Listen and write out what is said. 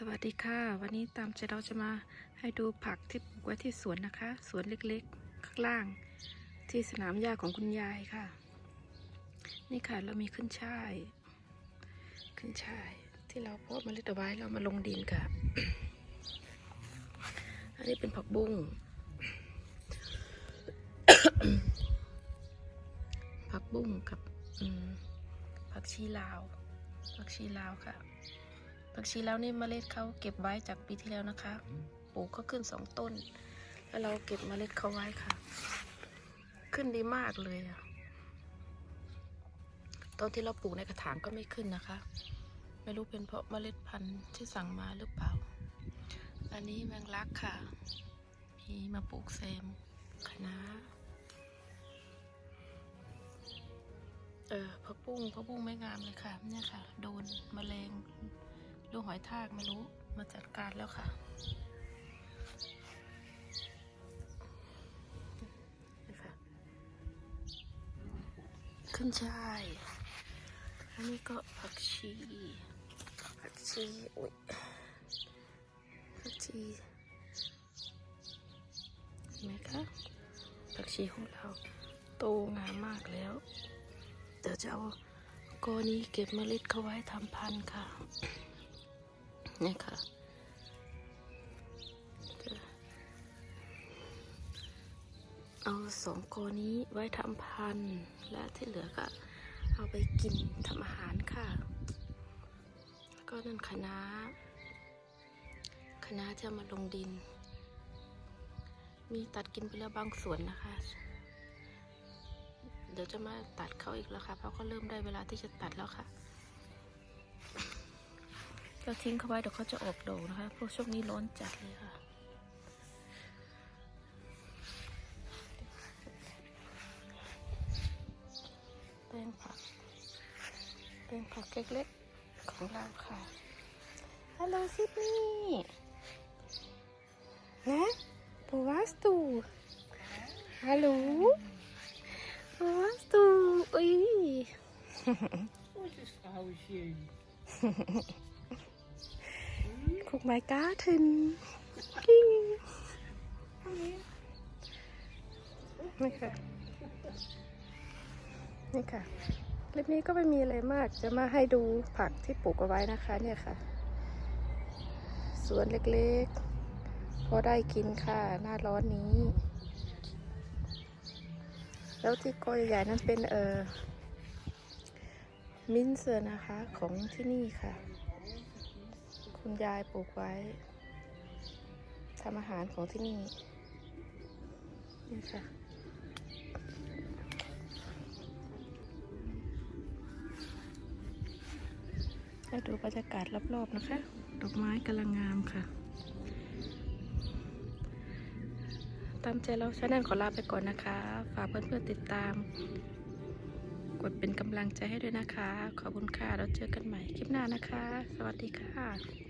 สวัสดีค่ะ วันนี้ตามใจเราจะมาให้ดูผักที่ปลูกไว้ที่สวนนะคะ สวนเล็กๆ ข้างล่าง ที่สนามหญ้าของคุณยายค่ะ นี่ค่ะเรามีขึ้นช่าย ขึ้นช่ายที่เราเพาะเมล็ดเอาไว้เรามาลงดินค่ะ อันนี้เป็นผักบุ้งผักบุ้งกับผักชีลาวผักชีลาวค่ะ ผักชีลาวนี่เมล็ดเขาเก็บไว้จากปีที่แล้วนะคะ ปลูกก็ขึ้นสองต้น แล้วเราเก็บเมล็ดเขาไว้ค่ะ ขึ้นดีมากเลยอะตอนที่เราปลูกในกระถางก็ไม่ขึ้นนะคะ ไม่รู้เป็นเพราะเมล็ดพันธุ์ที่สั่งมาหรือเปล่า อันนี้แมงลักค่ะ มีมาปลูกแซมคะน้าเออผักบุ้งผักบุ้งไม่งามเลยค่ะ เนี่ยค่ะ โดนแมลงลูก หอยทากไม่รู้มาจัดการแล้วค่ะนี่ค่ะขึ้นช่ายอันนี้ก็ผักชีผักชีอุ้ยผักชีเห็นไหมคะผักชีของเราโตงามมากแล้วเดี๋ยวจะเอากอนี้เก็บเมล็ดเขาไว้ทำพันธุ์ค่ะ นี่ค่ะเอาสองกอนี้ไว้ทำพันธุ์และที่เหลือก็เอาไปกินทำอาหารค่ะ แล้วก็นั่นคณะน้าคะจะมาลงดิน มีตัดกินไปแล้วบางส่วนนะคะ เดี๋ยวจะมาตัดเขาอีกแล้วค่ะ เพราะเขาเริ่มได้เวลาที่จะตัดแล้วค่ะ เราทิ้งเขาไว้เดี๋ยวเขาจะออกดอกนะคะเพราะช่วงนี้ร้อนจัดเลยค่ะแป้งผักแป้งผักเล็กๆของเราค่ะ ฮัลโหลซิดนีย์นะปวัสตูฮัลโหล Was du? Ui. Gutes Frauchen. Guck mal, Garten. Ging. นี่ค่ะ นี่ค่ะ คลิปนี้ก็ไม่มีอะไรมาก จะมาให้ดูผักที่ปลูกเอาไว้นะคะเนี่ยค่ะ สวนเล็กๆ พอได้กินค่ะ หน้าร้อนนี้ แล้วที่กอใหญ่ๆนั้นเป็นเออมินเซอร์นะคะของที่นี่ค่ะ คุณยายปลูกไว้ทำอาหารของที่นี่ นี่ค่ะ ให้ดูบรรยากาศรอบๆนะคะ ดอกไม้กำลังงามค่ะ ตามใจเราชาแนลขอลาไปก่อนนะคะ ฝากเพื่อนๆติดตาม กดเป็นกำลังใจให้ด้วยนะคะ ขอบคุณค่ะเราเจอกันใหม่คลิปหน้านะคะ สวัสดีค่ะ